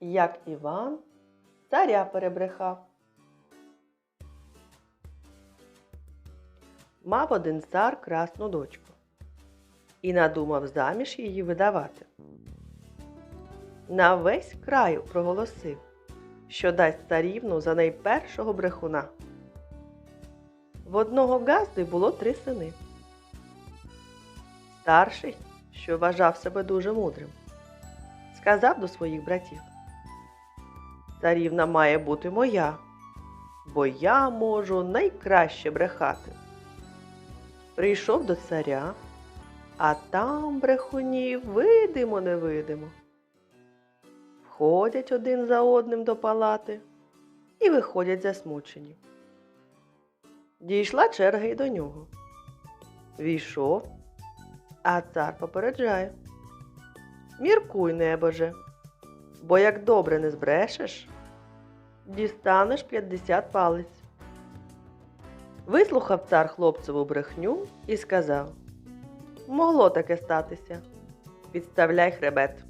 як Іван царя перебрехав. Мав один цар красну дочку і надумав заміж її видавати. На весь край проголосив, що дасть царівну за найпершого брехуна. В одного газди було три сини. Старший, що вважав себе дуже мудрим, сказав до своїх братів: Царівна має бути моя, бо я можу найкраще брехати. Прийшов до царя, а там брехунів видимо невидимо. Входять один за одним до палати і виходять засмучені. Дійшла черга й до нього. Війшов, а цар попереджає. Міркуй, небоже, бо як добре не збрешеш, дістанеш 50 палець. Вислухав цар хлопцеву брехню і сказав: Могло таке статися. Підставляй хребет.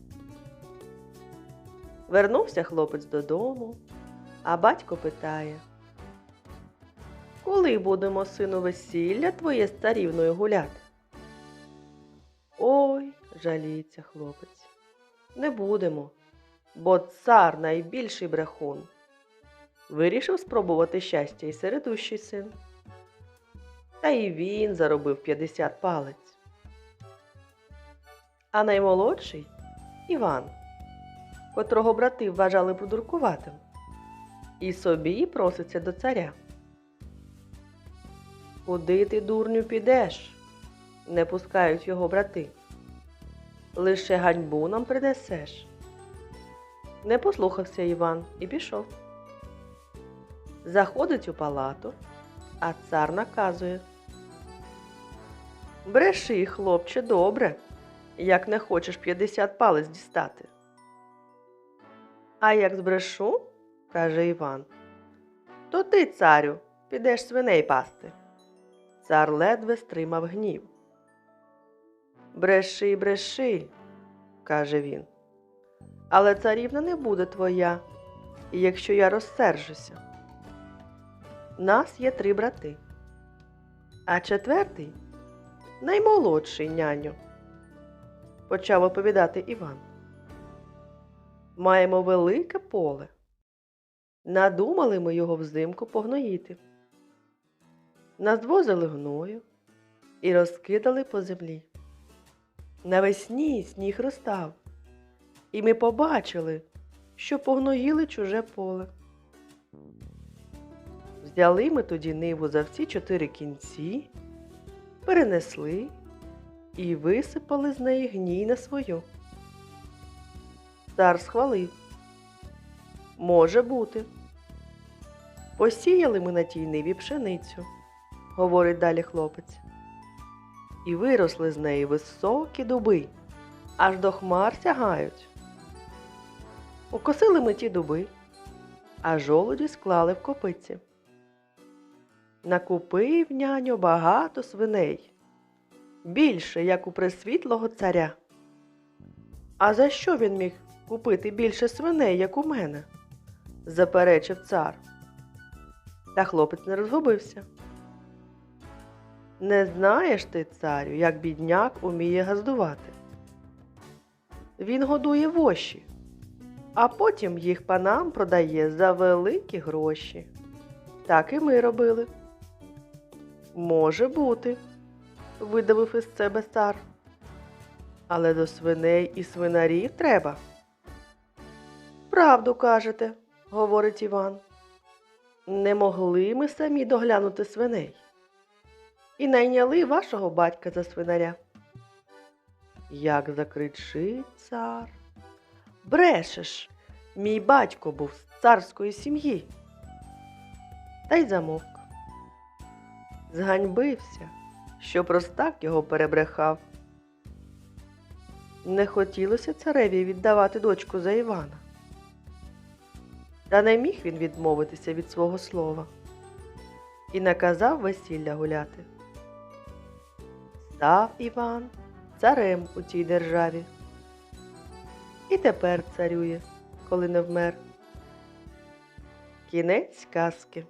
Вернувся хлопець додому, а батько питає: Коли будемо, сину, весілля твоє з царівною гуляти? Жаліється хлопець. Не будемо, бо цар найбільший брехун. Вирішив спробувати щастя і середущий син. Та і він заробив 50 палець. А наймолодший Іван, котрого брати вважали подуркуватим, і собі проситься до царя. Куди ти, дурню, підеш? не пускають його брати. Лише ганьбу нам принесеш. Не послухався Іван і пішов. Заходить у палату, а цар наказує. Бреши, хлопче, добре, як не хочеш 50 палець дістати. А як збрешу, каже Іван, то ти, царю, підеш свиней пасти. Цар ледве стримав гнів. Бреши, бреши, каже він. Але царівна не буде твоя, якщо я розсержуся. Нас є три брати, а четвертий наймолодший няню, почав оповідати Іван. Маємо велике поле. Надумали ми його взимку погноїти. Назвозили гною і розкидали по землі. Навесні сніг розстав, і ми побачили, що погноїли чуже поле. Взяли ми тоді ниву за всі чотири кінці, перенесли і висипали з неї гній на свою. Цар схвалив. Може бути. Посіяли ми на тій ниві пшеницю, говорить далі хлопець. І виросли з неї високі дуби, аж до хмар сягають. Укосили ми ті дуби, а жолуді склали в копиці. Накупив няню багато свиней, більше, як у пресвітлого царя. А за що він міг купити більше свиней, як у мене? заперечив цар. Та хлопець не розгубився. Не знаєш ти, царю, як бідняк уміє газдувати. Він годує воші, а потім їх панам продає за великі гроші. Так і ми робили. Може бути, видавив із себе цар. Але до свиней і свинарів треба. Правду кажете, говорить Іван. Не могли ми самі доглянути свиней. І найняли вашого батька за свинаря. Як закричить цар. Брешеш, мій батько був з царської сім'ї. Та й замовк. Зганьбився, що простак його перебрехав. Не хотілося цареві віддавати дочку за Івана. Та не міг він відмовитися від свого слова і наказав весілля гуляти. Став Іван царем у цій державі. І тепер царює коли не вмер. Кінець казки.